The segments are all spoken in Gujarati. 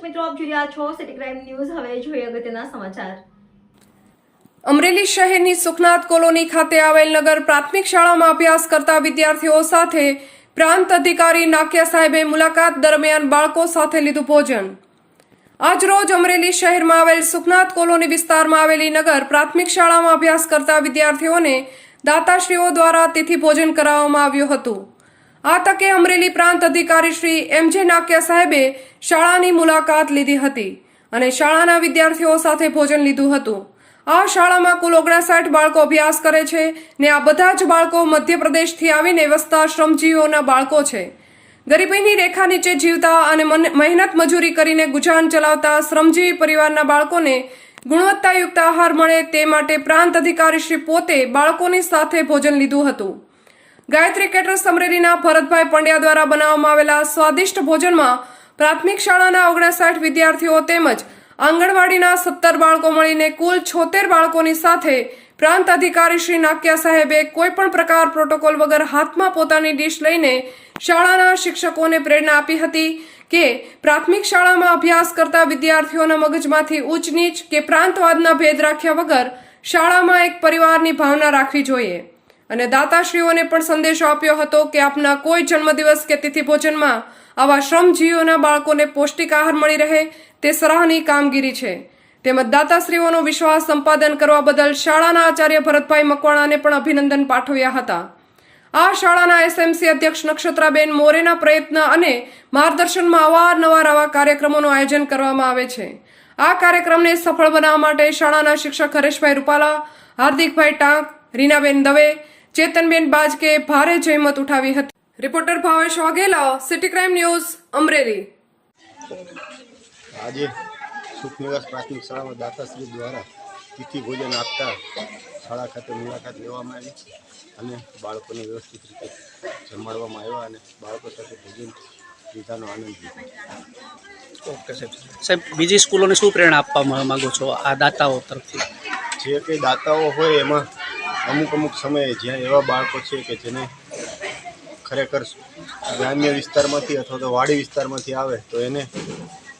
મિત્રો, આપ જોઈ રહ્યા છો સિટી ક્રાઇમ ન્યૂઝ હવે જોઈએ અગત્યના સમાચાર. અમરેલી શહેરની સુખનાથ કોલોની ખાતે આવેલ નગર પ્રાથમિક શાળામાં અભ્યાસ કરતા વિદ્યાર્થીઓ સાથે પ્રાંત અધિકારી નાકિયા સાહેબે મુલાકાત દરમિયાન બાળકો સાથે લીધું ભોજન. આજરોજ અમરેલી શહેરમાં આવેલ સુખનાથ કોલોની વિસ્તારમાં આવેલી નગર પ્રાથમિક શાળામાં અભ્યાસ કરતા વિદ્યાર્થીઓને દાતાશ્રીઓ દ્વારા તિથિ ભોજન કરાવવામાં આવ્યું હતું. આ તકે અમરેલી પ્રાંત અધિકારી શ્રી એમ જે નાક્યા સાહેબે શાળાની મુલાકાત લીધી હતી અને શાળાના વિદ્યાર્થીઓ સાથે ભોજન લીધું હતું. આ શાળામાં કુલ ઓગણસાઠ બાળકો અભ્યાસ કરે છે ને આ બધા જ બાળકો મધ્યપ્રદેશથી આવીને વસતા શ્રમજીવીઓના બાળકો છે. ગરીબીની રેખા નીચે જીવતા અને મહેનત મજૂરી કરીને ગુજરાન ચલાવતા શ્રમજીવી પરિવારના બાળકોને ગુણવત્તાયુક્ત આહાર મળે તે માટે પ્રાંત અધિકારી શ્રી પોતે બાળકોની સાથે ભોજન લીધું હતું. ગાયત્રી કેટરર્સ અમરેલીના ભરતભાઈ પંડ્યા દ્વારા બનાવવામાં આવેલા સ્વાદિષ્ટ ભોજનમાં પ્રાથમિક શાળાના ઓગણસાઠ વિદ્યાર્થીઓ તેમજ આંગણવાડીના સત્તર બાળકો મળીને કુલ છોતેર બાળકોની સાથે પ્રાંત અધિકારી શ્રી નાક્યા સાહેબે કોઈપણ પ્રકાર પ્રોટોકોલ વગર હાથમાં પોતાની ડીશ લઈને શાળાના શિક્ષકોને પ્રેરણા આપી હતી કે પ્રાથમિક શાળામાં અભ્યાસ કરતા વિદ્યાર્થીઓના મગજમાંથી ઉચ્ચ નીચ કે પ્રાંતવાદના ભેદ રાખ્યા વગર શાળામાં એક પરિવારની ભાવના રાખવી જોઈએ. અને દાતાશ્રીઓને પણ સંદેશો આપ્યો હતો કે આપના કોઈ જન્મદિવસ કે તિથિ ભોજનમાં આવા શ્રમજીવીઓના બાળકોને પૌષ્ટિક આહાર મળી રહે તે સરાહનીય કામગીરી છે. તેમજ દાતાશ્રીઓનો વિશ્વાસ સંપાદન કરવા બદલ શાળાના આચાર્ય ભરતભાઈ મકવાણાને પણ અભિનંદન પાઠવ્યા હતા. આ શાળાના એસએમસી અધ્યક્ષ નક્ષત્રાબેન મોરેના પ્રયત્ન અને માર્ગદર્શનમાં અવારનવાર આવા કાર્યક્રમોનું આયોજન કરવામાં આવે છે. આ કાર્યક્રમને સફળ બનાવવા માટે શાળાના શિક્ષક હરેશભાઈ રૂપાલા, હાર્દિકભાઈ ટાંક રીનાબેન દવે ચેતનબેન બાજકે ભારે જહેમત ઉઠાવી હતી. Reporter Bhavesh Vaghela city crime news Amreli. આજે સુખનિવાસ પ્રાથમિક શાળામાં દાતાશ્રી દ્વારા તિથિ ભોજન આપતા શાળા ખાતે મુલાકાત લેવામાં આવી અને બાળકોને વ્યવસ્થિત રીતે જમાડવામાં આવ્યા અને બાળકો સાથે ભોજન લીધાનો આનંદ લીધો. ઓકે સાહેબ. સાહેબ બીજી સ્કૂલોને શું પ્રેરણા આપવા માંગ- છો આ દાતાઓ તરફથી? જે કંઈ દાતાઓ હોય એમાં અમુક અમુક સમયે જ્યાં એવા બાળકો છે કે જેને ખરેખર ગ્રામ્ય વિસ્તારમાંથી અથવા તો વાડી વિસ્તારમાંથી આવે, તો એને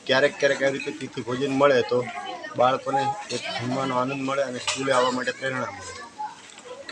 ક્યારેક ક્યારેક આવી રીતે તિથિ ભોજન મળે તો બાળકોને એક જમવાનો આનંદ મળે અને સ્કૂલે આવવા માટે પ્રેરણા મળે.